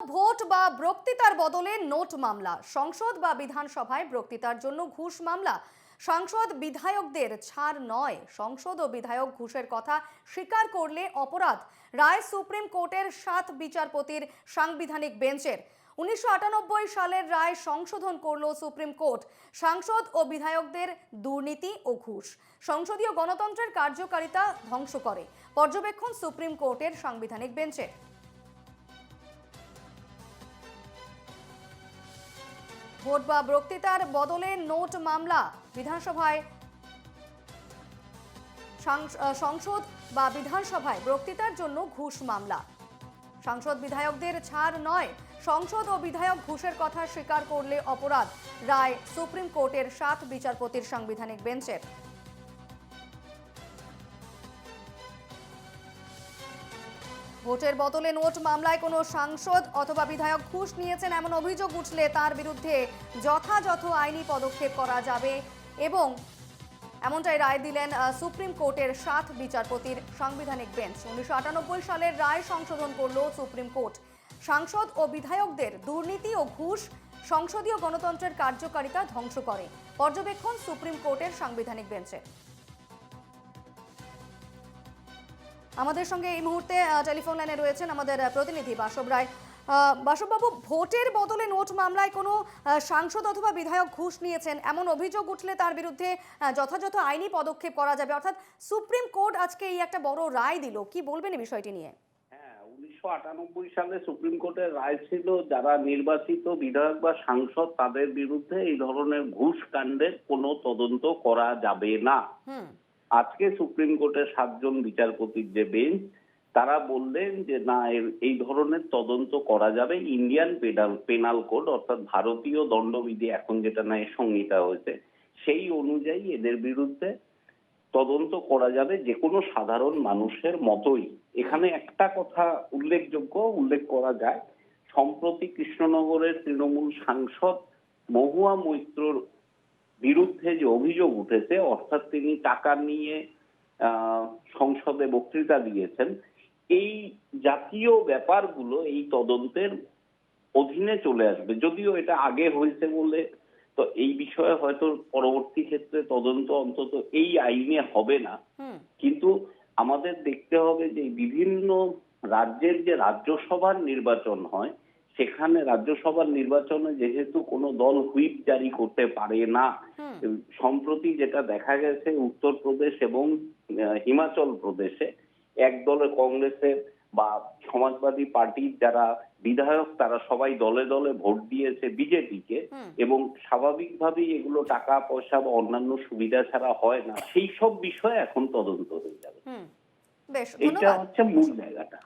Vote বা বক্তৃতার বদলে নোট মামলা। সংসদ বা বিধানসভায় বক্তৃতার জন্য ঘুষ মামলা। সাংসদ বিধায়কদের ছাড় নয়। সংসদ ও বিধায়ক ঘুষের কথা স্বীকার করলে অপরাধ। রায় সুপ্রিম কোর্টের সাত বিচারপতির সাংবিধানিক বেঞ্চের। উনিশশো আটানব্বই সালের রায় সংশোধন করল সুপ্রিম কোর্ট। সাংসদ ও বিধায়কদের দুর্নীতি ও ঘুষ। সংসদীয় গণতন্ত্রের কার্যকারিতা ধ্বংস করে। পর্যবেক্ষণ সুপ্রিম কোর্টের সাংবিধানিক বেঞ্চের। ভোট বা বক্তৃতার বদলে নোট মামলা। বিধানসভায় সংসদ বা বিধানসভায় বক্তৃতার জন্য ঘুষ মামলা। সাংসদ বিধায়কদের ছাড় নয়, সংসদ ও বিধায়ক ঘুষের কথা স্বীকার করলে অপরাধ, রায় সুপ্রিম কোর্টের সাত বিচারপতির সাংবিধানিক বেঞ্চের। ভোটের বদলে নোট মামলায় কোনো সাংসদ অথবা বিধায়ক ঘুষ নিয়েছেন এমন অভিযোগ উঠলে তার বিরুদ্ধে যথাযথ আইনি পদক্ষেপ করা যাবে এবং এমনটাই রায় দিলেন সুপ্রিম কোর্টের সাত বিচারপতির সাংবিধানিক বেঞ্চ। উনিশশো আটানব্বই সালের রায় সংশোধন করল সুপ্রিম কোর্ট। সাংসদ ও বিধায়কদের দুর্নীতি ও ঘুষ সংসদীয় গণতন্ত্রের কার্যকারিতা ধ্বংস করে। পর্যবেক্ষণ সুপ্রিম কোর্টের সাংবিধানিক বেঞ্চে। আমাদের সঙ্গে এই মুহূর্তে টেলিফোন লাইনে রয়েছেন আমাদের প্রতিনিধি বাসব রায়। বাসববাবু ভোটের বদলে নোট মামলায় কোনো সাংসদ অথবা বিধায়ক ঘুষ নিয়েছেন? এমন অভিযোগ উঠলে তার বিরুদ্ধে যথাযথ আইনি পদক্ষেপ করা যাবে। অর্থাৎ সুপ্রিম কোর্ট আজকে এই একটা বড় রায় দিল। কি বলবেন এই বিষয়টি নিয়ে? হ্যাঁ উনিশশো আটানব্বই সালে সুপ্রিম কোর্টের রায় ছিল যারা নির্বাচিত বিধায়ক বা সাংসদ তাদের বিরুদ্ধে এই ধরনের ঘুষ কাণ্ডের কোনো তদন্ত করা যাবে না। হুম। আজকে সুপ্রিম কোর্টের সাতজন বিচারপতির যে বেঞ্চ, তারা বললেন যে, না এই ধরনের তদন্ত করা যাবে। ইন্ডিয়ান পেনাল পেনাল কোড, অর্থাৎ ভারতীয় দণ্ডবিধি এখন যেটা ন্যায় সংহিতা হয়েছে, সেই অনুযায়ী এদের বিরুদ্ধে তদন্ত করা যাবে যে কোনো সাধারণ মানুষের মতোই। এখানে একটা কথা উল্লেখযোগ্য, উল্লেখ করা যায়। সম্প্রতি কৃষ্ণনগরের তৃণমূল সাংসদ মহুয়া মৈত্রর বিরুদ্ধে যে অভিযোগ উঠেছে অর্থাৎ তিনি টাকা নিয়ে সংসদে বক্তৃতা দিয়েছেন এই জাতীয় ব্যাপারগুলো এই তদন্তের অধীনে চলে আসবে। যদিও এটা আগে হয়েছে বলে তো এই বিষয়ে হয়তো পরবর্তী ক্ষেত্রে তদন্ত অন্তত এই আইনে হবে না। কিন্তু আমাদের দেখতে হবে যে বিভিন্ন রাজ্যের যে রাজ্যসভার নির্বাচন হয় সেখানে রাজ্যসভার নির্বাচনে যেহেতু কোনো দল হুইপ জারি করতে পারে না সম্প্রতি যেটা দেখা গেছে উত্তরপ্রদেশ এবং হিমাচল প্রদেশে এক দলে কংগ্রেসের বা সমাজবাদী পার্টির যারা বিধায়ক তারা সবাই দলে দলে ভোট দিয়েছে বিজেপিকে এবং স্বাভাবিকভাবেই এগুলো টাকা পয়সা বা অন্যান্য সুবিধা ছাড়া হয় না। সেই সব বিষয়ে এখন তদন্ত হয়ে যাবে। ধন্যবাদ। হচ্ছে মূল জায়গাটা।